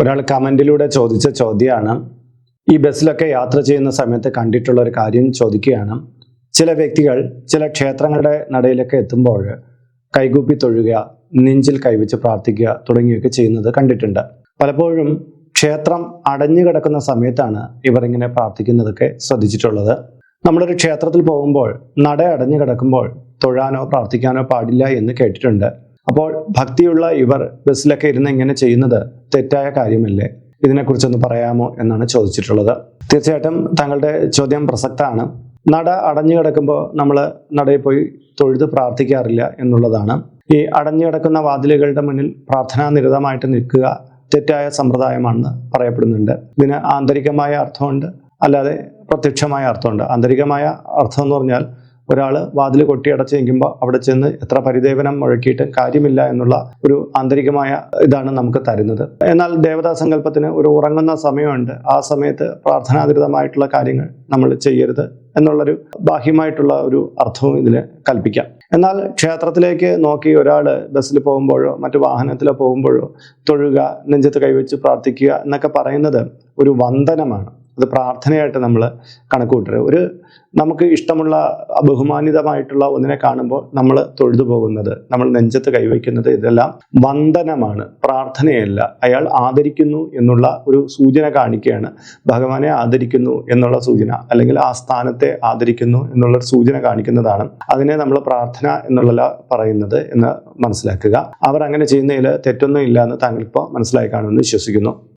ഒരാൾ കമന്റിലൂടെ ചോദിച്ച ചോദ്യമാണ്. ഈ ബസ്സിലൊക്കെ യാത്ര ചെയ്യുന്ന സമയത്ത് കണ്ടിട്ടുള്ള ഒരു കാര്യം ചോദിക്കുകയാണ്. ചില വ്യക്തികൾ ചില ക്ഷേത്രങ്ങളുടെ നടയിലൊക്കെ എത്തുമ്പോൾ കൈകൂപ്പി തൊഴുക നെഞ്ചിൽ കൈവച്ച് പ്രാർത്ഥിക്കുക തുടങ്ങിയൊക്കെ ചെയ്യുന്നത് കണ്ടിട്ടുണ്ട്. പലപ്പോഴും ക്ഷേത്രം അടഞ്ഞു കിടക്കുന്ന സമയത്താണ് ഇവർ ഇങ്ങനെ പ്രാർത്ഥിക്കുന്നതൊക്കെ ശ്രദ്ധിച്ചിട്ടുള്ളത്. നമ്മളൊരു ക്ഷേത്രത്തിൽ പോകുമ്പോൾ നട അടഞ്ഞു കിടക്കുമ്പോൾ തൊഴാനോ പ്രാർത്ഥിക്കാനോ പാടില്ല എന്ന് കേട്ടിട്ടുണ്ട്. അപ്പോൾ ഭക്തിയുള്ള ഇവർ ബസ്സിലൊക്കെ ഇരുന്ന് ഇങ്ങനെ ചെയ്യുന്നത് തെറ്റായ കാര്യമല്ലേ? ഇതിനെക്കുറിച്ചൊന്ന് പറയാമോ എന്നാണ് ചോദിച്ചിട്ടുള്ളത്. തീർച്ചയായിട്ടും താങ്കളുടെ ചോദ്യം പ്രസക്തമാണ്. നട അടഞ്ഞു കിടക്കുമ്പോൾ നമ്മൾ നടയിൽ പോയി തൊഴുത് പ്രാർത്ഥിക്കാറില്ല എന്നുള്ളതാണ്. ഈ അടഞ്ഞു കിടക്കുന്ന വാതിലുകളുടെ മുന്നിൽ പ്രാർത്ഥനാനിരതമായിട്ട് നിൽക്കുക തെറ്റായ സമ്പ്രദായമാണെന്ന് പറയപ്പെടുന്നുണ്ട്. ഇതിന് ആന്തരികമായ അർത്ഥമുണ്ട്. അല്ലാതെ പ്രത്യക്ഷമായ അർത്ഥമുണ്ട്. ആന്തരികമായ അർത്ഥം എന്ന് പറഞ്ഞാൽ ഒരാൾ വാതിൽ കൊട്ടിയടച്ച് നിൽക്കുമ്പോൾ അവിടെ ചെന്ന് എത്ര പരിദേവനം മുഴക്കിയിട്ട് കാര്യമില്ല എന്നുള്ള ഒരു ആന്തരികമായ ഇതാണ് നമുക്ക് തരുന്നത്. എന്നാൽ ദേവതാ സങ്കല്പത്തിന് ഒരു ഉറങ്ങുന്ന സമയമുണ്ട്. ആ സമയത്ത് പ്രാർത്ഥനാതിരിതമായിട്ടുള്ള കാര്യങ്ങൾ നമ്മൾ ചെയ്യരുത് എന്നുള്ളൊരു ബാഹ്യമായിട്ടുള്ള ഒരു അർത്ഥവും ഇതിന് കൽപ്പിക്കാം. എന്നാൽ ക്ഷേത്രത്തിലേക്ക് നോക്കി ഒരാൾ ബസ്സിൽ പോകുമ്പോഴോ മറ്റു വാഹനത്തിലോ പോകുമ്പോഴോ തൊഴുക നെഞ്ചത്ത് കൈവച്ച് പ്രാർത്ഥിക്കുക എന്നൊക്കെ പറയുന്നത് ഒരു വന്ദനമാണ്. അത് പ്രാർത്ഥനയായിട്ട് നമ്മൾ കണക്ക് കൂട്ടരുത് ഒരു നമുക്ക് ഇഷ്ടമുള്ള ബഹുമാനിതമായിട്ടുള്ള ഒന്നിനെ കാണുമ്പോൾ നമ്മൾ തൊഴുതു പോകുന്നത് നമ്മൾ നെഞ്ചത്ത് കൈവയ്ക്കുന്നത് ഇതെല്ലാം വന്ദനമാണ് പ്രാർത്ഥനയല്ല. അയാൾ ആദരിക്കുന്നു എന്നുള്ള ഒരു സൂചന കാണിക്കുകയാണ് ഭഗവാനെ ആദരിക്കുന്നു എന്നുള്ള സൂചന അല്ലെങ്കിൽ ആ സ്ഥാനത്തെ ആദരിക്കുന്നു എന്നുള്ള സൂചന കാണിക്കുന്നതാണ് അതിനെ നമ്മൾ പ്രാർത്ഥന എന്നുള്ള പറയുന്നത് എന്ന് മനസ്സിലാക്കുക. അവർ അങ്ങനെ ചെയ്യുന്നതിൽ തെറ്റൊന്നും ഇല്ല എന്ന് താങ്കൾ ഇപ്പോൾ മനസ്സിലായി കാണുമെന്ന് വിശ്വസിക്കുന്നു.